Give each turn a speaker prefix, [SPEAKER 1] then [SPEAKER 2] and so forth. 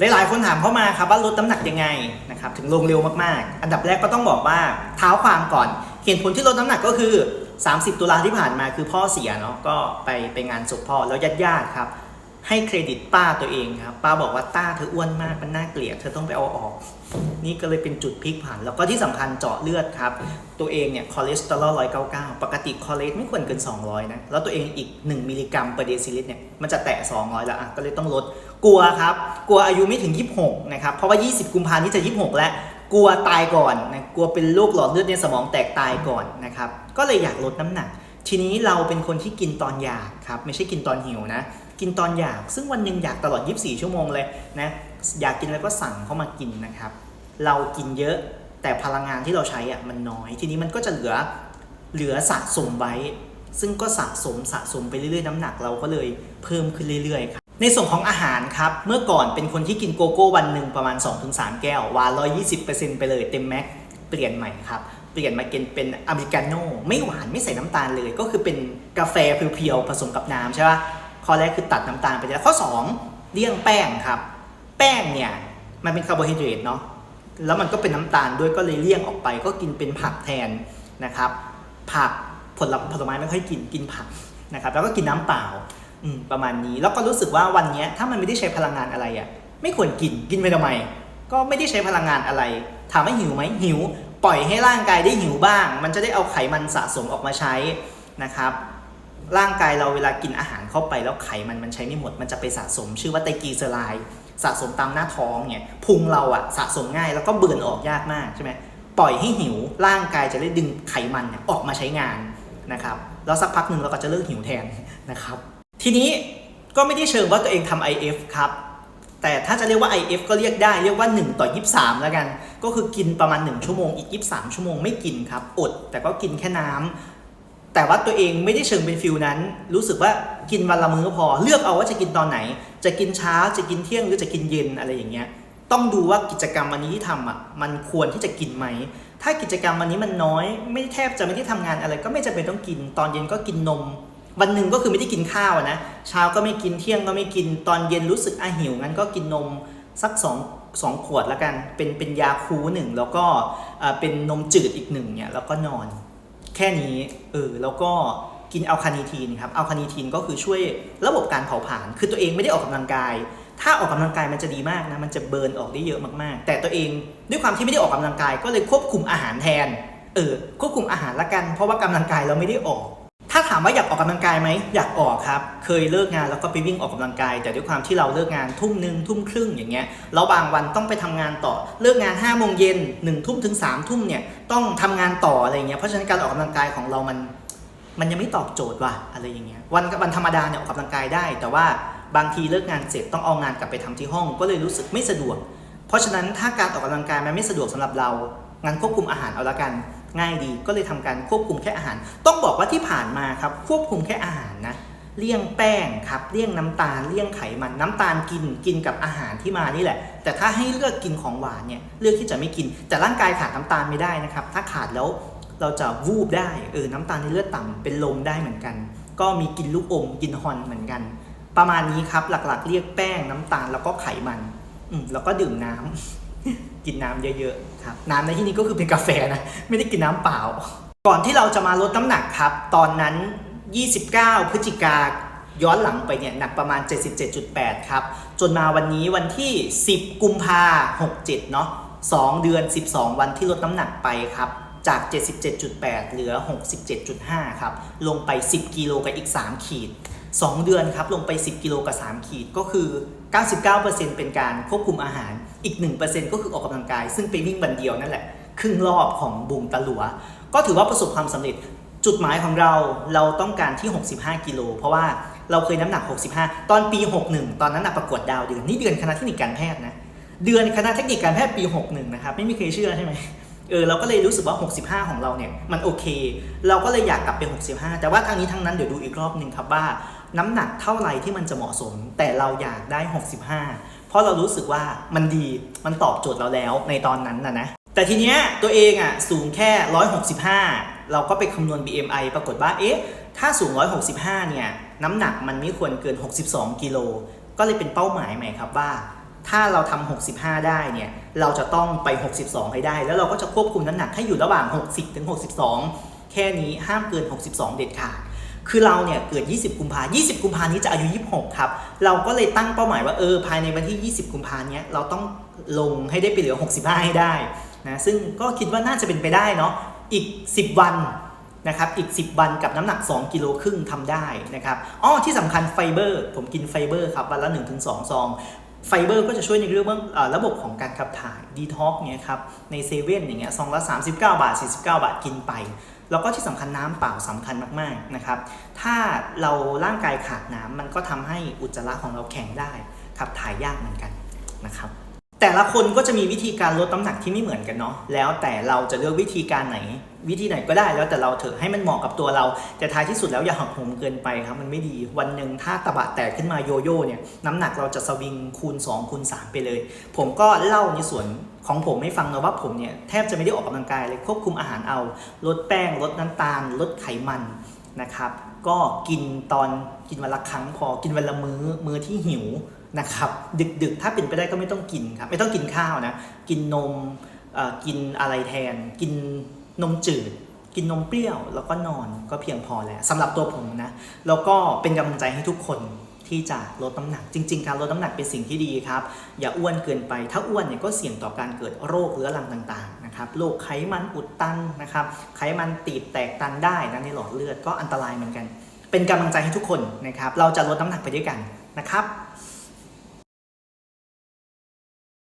[SPEAKER 1] หลายๆคนถามเข้ามาครับว่าลดน้ำหนักยังไงนะครับถึงลงเร็วมากๆ อันดับแรกก็ต้องบอกว่าเท้าความก่อน เหตุผลที่ลดน้ำหนักก็คือ 30 ตุลาที่ผ่านมาคือพ่อเสียเนาะก็ไปไปงานศพพ่อแล้วญาติๆครับ ให้เครดิตป้าตัวเองครับ ป้าบอกว่าต้าเธออ้วนมากมันน่าเกลียดเธอต้องไปเอาออก นี่ก็เลยเป็นจุดพลิกผัน แล้วก็ที่สำคัญเจาะเลือดครับ ตัวเองเนี่ยคอเลสเตอรอล199ปกติคอเลสไม่ควรเกิน 200 นะ แล้วตัวเองอีก 1 มิลลิกรัมเปอร์เดซิลิตรเนี่ยมันจะแตะ 200 แล้วอะก็เลยต้องลดกลัวครับ กลัวอายุไม่ถึง 26 นะครับ เพราะว่า 20 กุมภาพันธ์นี้จะ 26 แล้วกลัวตายก่อนนะกลัวเป็นโรคหลอดเลือดในสมองแตกตายก่อนนะครับก็เลยอยากลดน้ำหนัก ทีนี้เราเป็นคนที่กินตอนอยากครับไม่ใช่กินตอนหิวนะ กินตอนอยาก ซึ่งวันหนึ่งอยากตลอด 24 ชั่วโมงเลยนะอยากกินอะไรก็สั่งเข้ามากินนะครับ เรากินเยอะแต่พลังงานที่เราใช้อะมันน้อย ทีนี้มันก็จะเหลือเหลือสะสมไว้ ซึ่งก็สะสมสะสมไปเรื่อยๆน้ำหนักเราก็เลยเพิ่มขึ้นเรื่อยๆครับในส่วนของอาหารครับ เมื่อก่อนเป็นคนที่กินโกโก้วันหนึ่งประมาณ 2-3 แก้วหวาน120%ไปเลยเต็มแม็กเปลี่ยนใหม่ครับเปลี่ยนมากินเป็นอเมริกาโน่ไม่หวานไม่ใส่น้ำตาลเลย ก็คือเป็นกาแฟเพียวๆผสมกับน้ำใช่ปะ ข้อแรกคือตัดน้ำตาลไปแล้วข้อสองเลี่ยงแป้งครับ แป้งเนี่ยมันเป็นคาร์โบไฮเดรตเนาะแล้วมันก็เป็นน้ำตาลด้วยก็เลยเลี่ยงออกไป ก็กินเป็นผักแทนนะครับ ผักผลผลไม้ไม่ค่อยกินกินผักนะครับแล้วก็กินน้ำเปล่าประมาณนี้แล้วก็รู้สึกว่าวันนี้ถ้ามันไม่ได้ใช้พลังงานอะไรอะ่ะไม่ควรกินกินไปทำไม ก็ไม่ได้ใช้พลังงานอะไรถามว่าหิวไหมหิว ปล่อยให้ร่างกายได้หิวบ้าง มันจะได้เอาไขมันสะสมออกมาใช้นะครับ ร่างกายเราเวลากินอาหารเข้าไปแล้วไขมันมันใช้ไม่หมด มันจะไปสะสมชื่อว่าไตรกลีเซอไรด์สะสมตามหน้าท้องเนี่ยพุงเราอะสะสมง่ายแล้วก็เบือนออกยากมากใช่ไหมปล่อยให้หิวร่างกายจะได้ดึงไขมันเนี่ยออกมาใช้งานนะครับแล้วสักพักหนึ่งเราก็จะเลิกหิวแทนนะครับ ทีนี้ก็ไม่ได้เชิงว่าตัวเองทำ IF ครับแต่ถ้าจะเรียกว่า IF ก็เรียกได้เรียกว่า 1 ต่อ 23 แล้วกัน ก็คือกินประมาณ 1 ชั่วโมงอีก 23 ชั่วโมงไม่กินครับ อด แต่ก็กินแค่น้ำ แต่ว่าตัวเองไม่ได้เชิงเป็นฟิลนั้น รู้สึกว่ากินวันละมื้อพอ เลือกเอาว่าจะกินตอนไหน จะกินเช้าจะกินเที่ยงหรือจะกินเย็นอะไรอย่างเงี้ยต้องดูว่ากิจกรรมวันนี้ที่ทำอะมันควรที่จะกินไหม ถ้ากิจกรรมวันนี้มันน้อย ไม่แทบจะไม่ได้ทำงานอะไร ก็ไม่จำเป็นต้องกิน ตอนเย็นก็กินนม วันหนึ่งก็คือไม่ได้กินข้าวนะ เช้าก็ไม่กินเที่ยงก็ไม่กิน ตอนเย็นรู้สึกอะหิวงั้นก็กินนมสักสองสองขวดละกัน เป็นเป็นยาคูหนึ่งแล้วก็อ่าเป็นนมจืดอีกหนึ่งเนี่ยแล้วก็นอน ค่นี้เออแล้วก็กินอัลคาเนทีนครับอัลคาเนทีนก็คือช่วยระบบการเผาผลาญคือตัวเองไม่ได้ออกกำลังกาย ถ้าออกกำลังกายมันจะดีมากนะมันจะเบิร์นออกได้เยอะมากๆ แต่ตัวเองด้วยความที่ไม่ได้ออกกำลังกาย ก็เลยควบคุมอาหารแทนเออควบคุมอาหารละกัน เพราะว่ากำลังกายเราไม่ได้ออก ถ้าถามว่าอยากออกกำลังกายไหมอยากออกครับ เคยเลิกงานแล้วก็ไปวิ่งออกกำลังกาย แต่ด้วยความที่เราเลิกงานทุ่มหนึ่งทุ่มครึ่งอย่างเงี้ยแล้วบางวันต้องไปทำงานต่อเลิกงาน5้าโมงเย็นหนึ่งทุ่มถึง3ามทุ่มเนี่ยต้องทำงานต่ออะไรเงี้ยเพราะฉะนั้นการออกกำลังกายของเรามัน มันยังไม่ตอบโจทย์ว่ะอะไรอย่างเงี้ยวันวันธรรมดาเนี่ยออกกำลังกายได้ แต่ว่าบางทีเลิกงานเสร็จต้องเอางานกลับไปทำที่ห้อง ก็เลยรู้สึกไม่สะดวก เพราะฉะนั้นถ้าการออกกำลังกายมันไม่สะดวกสำหรับเรางั้นควบคุมอาหารเอาละกัน ง่ายดีก็เลยทำการควบคุมแค่อาหาร ต้องบอกว่าที่ผ่านมาครับควบคุมแค่อาหารนะเลี่ยงแป้งครับเลี่ยงน้ำตาลเลี่ยงไขมันน้ำตาลกินกินกับอาหารที่มานี่แหละ แต่ถ้าให้เลือกกินของหวานเนี่ยเลือกที่จะไม่กิน แต่ร่างกายขาดน้ำตาลไม่ได้นะครับ ถ้าขาดแล้วเราจะวูบได้เออน้ำตาลในเลือดต่ำเป็นลมได้เหมือนกัน ก็มีกินลูกอมกินฮอนเหมือนกัน ประมาณนี้ครับหลักๆ เรียกแป้งน้ำตาลแล้วก็ไขมัน อืมแล้วก็ดื่มน้ำกินน้ำเยอะๆ ครับน้ำในที่นี้ก็คือเป็นกาแฟนะไม่ได้กินน้ำเปล่า ก่อนที่เราจะมาลดน้ำหนักครับ ตอนนั้น 29 พฤศจิกาย้อนหลังไปเนี่ยหนักประมาณ 77.8 ครับ จนมาวันนี้วันที่ 10 กุมภา67 เนาะ2 เดือน 12 วันที่ลดน้ำหนักไปครับ จาก 77.8 เหลือ 67.5 ครับ ลงไป 10 กิโลกับอีก 3 ขีด 2 เดือนครับ ลงไป 10 กิโลกับ 3 ขีดก็คือ 99%เป็นการควบคุมอาหาร อีก 1%ก็คือออกกำลังกาย ซึ่งไปวิ่งวันเดียวนั่นแหละ ครึ่งรอบของบุงตะหลัว ก็ถือว่าประสบความสำเร็จ จุดหมายของเราเราต้องการที่ 65 กิโล เพราะว่าเราเคยน้ำหนัก 65 ตอนปี 61 ตอนนั้นนะประกวดดาวเดือน นี่เดือนคณะเทคนิคการแพทย์นะ เดือนคณะเทคนิคการแพทย์ปี 61 นะครับ ไม่มีใครเชื่อใช่ไหม เออเราก็เลยรู้สึกว่า 65 ของเราเนี่ยมันโอเค เราก็เลยอยากกลับไป 65 แต่ว่าทางนี้ทั้งนั้นเดี๋ยวดูอีกรอบหนึ่งครับว่า น้ำหนักเท่าไหร่ที่มันจะเหมาะสม แต่เราอยากได้ 65 เพราะเรารู้สึกว่ามันดีมันตอบโจทย์เราแล้วในตอนนั้นนะนะแต่ทีเนี้ยตัวเองอะสูงแค่ 165 เราก็ไปคำนวณ BMI ปรากฏว่าเอ๊ะถ้าสูง 165 เนี่ยน้ำหนักมันไม่ควรเกิน 62 กิโลก็เลยเป็นเป้าหมายใหม่ครับว่า ถ้าเราทำ65 ได้เนี่ยเราจะต้องไป 62 ให้ได้ แล้วเราก็จะควบคุมน้ำหนักให้อยู่ระหว่าง 60ถึง62 แค่นี้ห้ามเกิน 62 เด็ดขาดคือเราเนี่ยเกิด 20 กุมภา20 กุมภานี้จะอายุ 26 ครับ เราก็เลยตั้งเป้าหมายว่าเออภายในวันที่ 20 กุมภาเนี้ยเราต้องลงให้ได้ไปเหลือ 65 ให้ได้นะซึ่งก็คิดว่าน่าจะเป็นไปได้เนาะอีก 10 วันนะครับอีก 10 วันกับน้ำหนัก 2 กิโลครึ่งทำได้นะครับอ้อที่สำคัญไฟเบอร์ ผมกินไฟเบอร์ครับวันละ 1-2 ซอง ไฟเบอร์ก็จะช่วยในเรื่องเอ่อระบบของการขับถ่ายดีท็อกเนี่ยครับในเซเว่นอย่างเงี้ยซองละ39 บาท 49 บาทกินไป แล้วก็ที่สำคัญน้ำเปล่าสำคัญมากๆนะครับถ้าเราร่างกายขาดน้ำมันก็ทำให้อุจจาระของเราแข็งได้ขับถ่ายยากเหมือนกันนะครับ แต่ละคนก็จะมีวิธีการลดน้ำหนักที่ไม่เหมือนกันเนาะแล้วแต่เราจะเลือกวิธีการไหน วิธีไหนก็ได้แล้วแต่เราเถอะให้มันเหมาะกับตัวเรา แต่ท้ายที่สุดแล้วอย่าหักโหมเกินไปครับมันไม่ดีวันหนึ่งถ้าตะบะแตกขึ้นมาโยโย่เนี่ยน้ำหนักเราจะสวิงคูณ 2 คูณ 3 ไปเลย ผมก็เล่าในส่วนของผมให้ฟังนะว่าผมเนี่ยแทบจะไม่ได้ออกกำลังกายเลยควบคุมอาหารเอา ลดแป้ง ลดน้ำตาล ลดไขมันนะครับ ก็กินตอนกินวันละครั้งพอกินวันละมื้อมื้อที่หิว นะครับดึกๆ ถ้าเป็นไปได้ก็ไม่ต้องกินครับไม่ต้องกินข้าวนะกินนมกินอะไรแทน กินนมจืด กินนมเปรี้ยว แล้วก็นอนก็เพียงพอแล้วสำหรับตัวผมนะแล้วก็เป็นกำลังใจให้ทุกคนที่จะลดน้ำหนักจริง ๆ การลดน้ำหนักเป็นสิ่งที่ดีครับ อย่าอ้วนเกินไป ถ้าอ้วนเนี่ยก็เสี่ยงต่อการเกิดโรคเรื้อรังต่างๆนะครับโรคไขมันอุดตันนะครับไขมันตีบแตกตันได้นะในหลอดเลือดก็อันตรายเหมือนกัน เป็นกำลังใจให้ทุกคนนะครับเราจะลดน้ำหนักไปด้วยกันนะครับ